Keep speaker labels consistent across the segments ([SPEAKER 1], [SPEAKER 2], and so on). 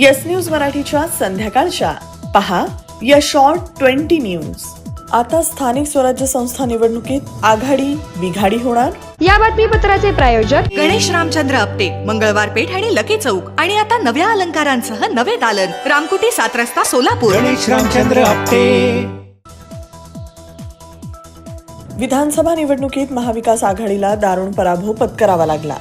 [SPEAKER 1] Yes news मराठीच्या संध्याकाळच्या. पहा या शॉर्ट ट्वेंटी न्यूज आता स्थानिक स्वराज्य संस्था निवडणुकीत आघाडी बिघाडी होणार?
[SPEAKER 2] या बातमीपत्राचे प्रायोजक
[SPEAKER 3] गणेश रामचंद्र आपटे मंगळवार पेठ आणि लकी चौक. आणि आता नव्या अलंकारांसह नवे दालन. रामकुटी सात रस्ता सोलापूर.
[SPEAKER 4] गणेश रामचंद्र आपटे.
[SPEAKER 1] विधानसभा निवडणुकीत महाविकास आघाडीला दारुण पराभव पत्करावा लागला.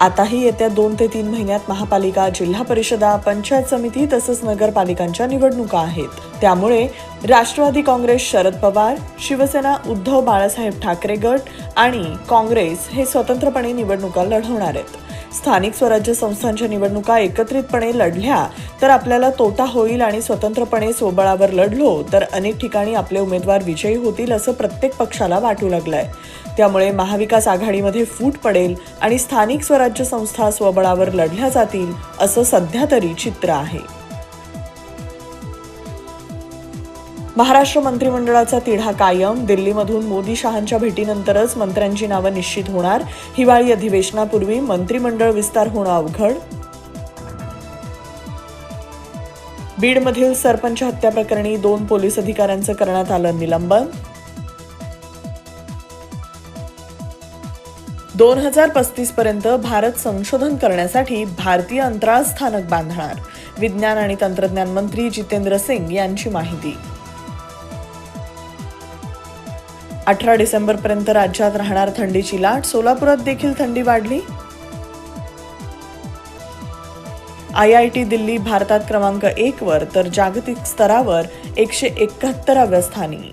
[SPEAKER 1] आताही येत्या दोन ते तीन महिन्यात महापालिका जिल्हा परिषदा पंचायत समिती तसंच नगरपालिकांच्या निवडणुका आहेत. त्यामुळे राष्ट्रवादी काँग्रेस शरद पवार शिवसेना उद्धव बाळासाहेब ठाकरे गट आणि काँग्रेस हे स्वतंत्रपणे निवडणुका लढवणार आहेत. स्थानिक स्वराज्य संस्थांच्या निवडणुका एकत्रितपणे लढल्या तर आपल्याला तोटा होईल आणि स्वतंत्रपणे स्वबळावर लढलो तर अनेक ठिकाणी आपले उमेदवार विजयी होतील असं प्रत्येक पक्षाला वाटू लागलंय. त्यामुळे महाविकास आघाडीमध्ये फूट पडेल आणि स्थानिक स्वराज्य संस्था स्वबळावर लढल्या जातील असं सध्या तरी चित्र आहे. महाराष्ट्र मंत्रिमंडळाचा तिढा कायम दिल्लीमधून मोदी शहांच्या भेटीनंतरच मंत्र्यांची नावं निश्चित होणार हिवाळी अधिवेशनापूर्वी मंत्रिमंडळ विस्तार होणं अवघड. बीडमधील सरपंच हत्या प्रकरणी दोन पोलीस अधिकाऱ्यांचं करण्यात आलं निलंबन. दोन हजार पस्तीस पर्यंत भारत संशोधन करण्यासाठी भारतीय अंतराळ स्थानक बांधणार. विज्ञान आणि तंत्रज्ञान मंत्री जितेंद्र सिंग यांची माहिती. अठरा डिसेंबर पर्यंत राज्यात राहणार थंडीची लाट. सोलापुरात देखील थंडी वाढली. आय आय टी दिल्ली भारतात क्रमांक एक वर तर जागतिक स्तरावर एकशे एकाहत्तराव्या स्थानी.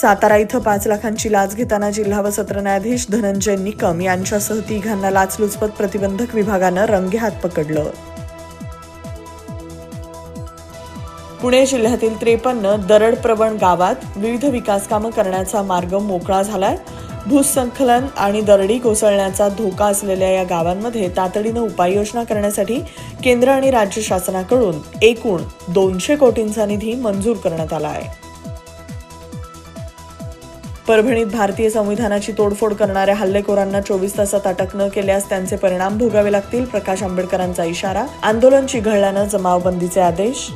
[SPEAKER 1] सातारा इथं पाच लाखांची लाच घेताना जिल्हा व सत्र न्यायाधीश धनंजय निकम यांच्यासह तिघांना लाचलुचपत प्रतिबंधक विभागानं रंगेहात पकडलं. पुणे जिल्ह्यातील त्रेपन्न दरड प्रवण गावात विविध विकासकामं करण्याचा मार्ग मोकळा झालाय. भूसंकलन आणि दरडी कोसळण्याचा धोका असलेल्या या गावांमध्ये तातडीनं उपाययोजना करण्यासाठी केंद्र आणि राज्य शासनाकडून एकूण दोनशे कोटींचा निधी मंजूर करण्यात आला आहे. परभणीत भारतीय संविधानाची तोडफोड करणाऱ्या हल्लेखोरांना चोवीस तासात अटक न केल्यास त्यांचे परिणाम भोगावे लागतील प्रकाश आंबेडकरांचा इशारा. आंदोलन चिघळल्यानं जमावबंदीचे आदेश.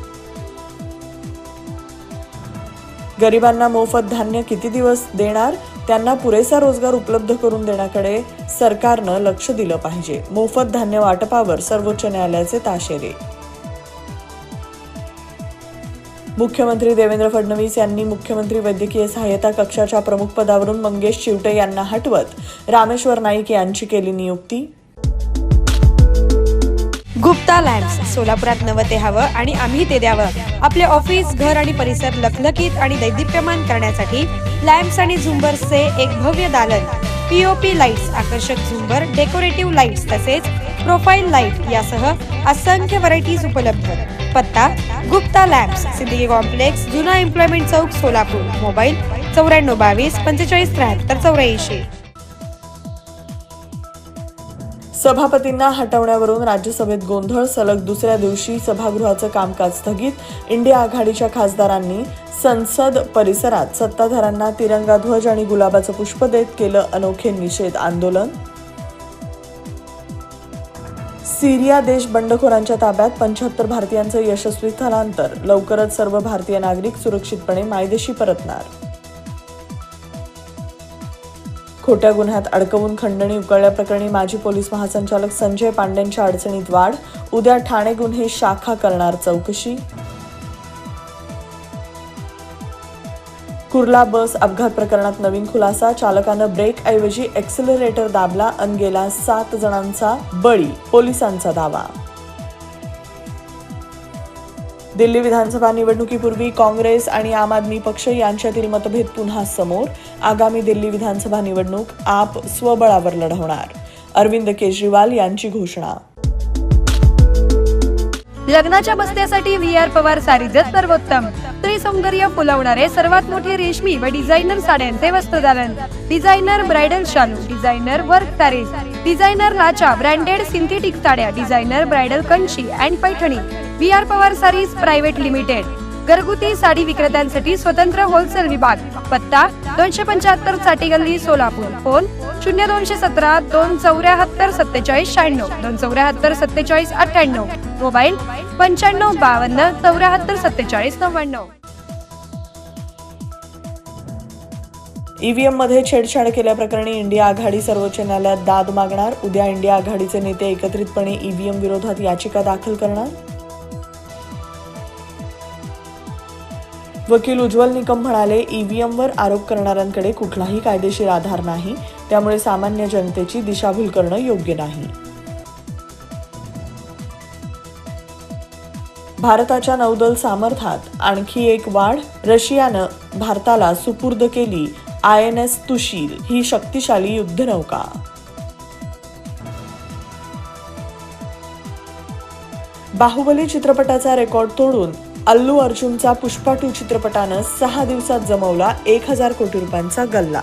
[SPEAKER 1] गरिबांना मोफत धान्य किती दिवस देणार? त्यांना पुरेसा रोजगार उपलब्ध करून देण्याकडे सरकारनं लक्ष दिलं पाहिजे. मोफत धान्य वाटपावर सर्वोच्च न्यायालयाचे ताशेरे. मुख्यमंत्री देवेंद्र फडणवीस यांनी मुख्यमंत्री वैद्यकीय सहाय्यता कक्षाच्या प्रमुख पदावरून मंगेश चिवटे यांना हटवत रामेश्वर नाईक यांची केली नियुक्ती.
[SPEAKER 2] गुप्ता लॅम्प्स सोलापुरात नवं ते हवं आणि आम्ही ते द्यावं. आपले ऑफिस घर आणि परिसर लखलखीत आणि दैदिप्यमान करण्यासाठी लॅम्प्स आणि झुंबर्सचे एक भव्य दालन. पीओपी लाईट्स आकर्षक झुंबर डेकोरेटिव्ह लाईट्स तसेच प्रोफाईल लाइट यासह असंख्य व्हरायटीज उपलब्ध. पत्ता गुप्ता लॅब्स सिद्दीकी कॉम्प्लेक्स जुना एम्प्लॉयमेंट चौक सोलापूर. मोबाईल चौऱ्याण्णव बावीस पंचेचाळीस त्र्याहत्तर चौऱ्याऐंशी.
[SPEAKER 1] सभापतींना हटवण्यावरून राज्यसभेत गोंधळ सलग दुसऱ्या दिवशी सभागृहाचं कामकाज स्थगित. इंडिया आघाडीच्या खासदारांनी संसद परिसरात सत्ताधारांना तिरंगा ध्वज आणि गुलाबाचं पुष्प देत केलं अनोखे निषेध आंदोलन. सिरिया देश बंडखोरांच्या ताब्यात पंच्याहत्तर भारतीयांचं यशस्वी स्थलांतर. लवकरच सर्व भारतीय नागरिक सुरक्षितपणे मायदेशी परतणार. खोट्या गुन्ह्यात अडकवून खंडणी उकळल्याप्रकरणी माजी पोलीस महासंचालक संजय पांडेंच्या अडचणीत वाढ. उद्या ठाणे गुन्हे शाखा करणार चौकशी. कुर्ला बस अपघात प्रकरणात नवीन खुलासा. चालकानं ब्रेक ऐवजी एक्सिलरेटर दाबला अन गेला सात जणांचा बळी पोलिसांचा दावा. दिल्ली विधानसभा निवडणुकीपूर्वी काँग्रेस आणि आम आदमी पक्ष यांच्यातील मतभेद पुन्हा समोर. आगामी दिल्ली विधानसभा निवडणूक आप स्वबळावर लढवणार. अरविंद केजरीवाल यांची घोषणा.
[SPEAKER 2] लग्नाच्या बस्त्यासाठी व्ही आर पवार सारीजच सर्वोत्तम. स्त्री सौंदर्य फुलवणारे सर्वात मोठे रेशमी व डिझायनर साड्यांचे वस्त्रदालन डिझायनर ब्रायडल शालू डिझायनर वर्क सारीज डिझायनर लाचा ब्रँडेड सिंथेटिक साड्या designer bridal Kanchi and Paithani. V R Pawar saris private limited. घरगुती साडी विक्रेत्यांसाठी स्वतंत्र होलसेल विभाग. पत्ता दोनशे पंच्याहत्तरसाठी गल्ली सोलापूर. फोन शून्य दोनशे सतरा दोन चौऱ्याहत्तर सत्तेचाळीस शहाण्णव. दोन चौऱ्याहत्तर सत्तेचाळीस अठ्ठ्याण्णव. मोबाईल पंच्याण्णव बावन्न चौऱ्याहत्तर सत्तेचाळीस नव्याण्णव.
[SPEAKER 1] ईव्हीएममध्ये छेडछाड केल्याप्रकरणी इंडिया आघाडी सर्वोच्च न्यायालयात दाद मागणार. उद्या इंडिया आघाडीचे नेते एकत्रितपणे ईव्हीएम विरोधात याचिका दाखल करणार. वकील उज्ज्वल निकम म्हणाले ईव्हीएमवर आरोप करणाऱ्यांकडे कुठलाही कायदेशीर आधार नाही. त्यामुळे सामान्य जनतेची दिशाभूल करणं योग्य नाही. भारताच्या नौदल सामर्थ्यात आणखी एक वाढ रशियानं भारताला सुपूर्द केली. आय एन एस तुशील ही शक्तिशाली युद्धनौका बाहुबली चित्रपटाचा रेकॉर्ड तोडून अल्लू अर्जुनचा पुष्पा टू चित्रपटानं सहा दिवसात जमवला एक हजार कोटी रुपयांचा गल्ला.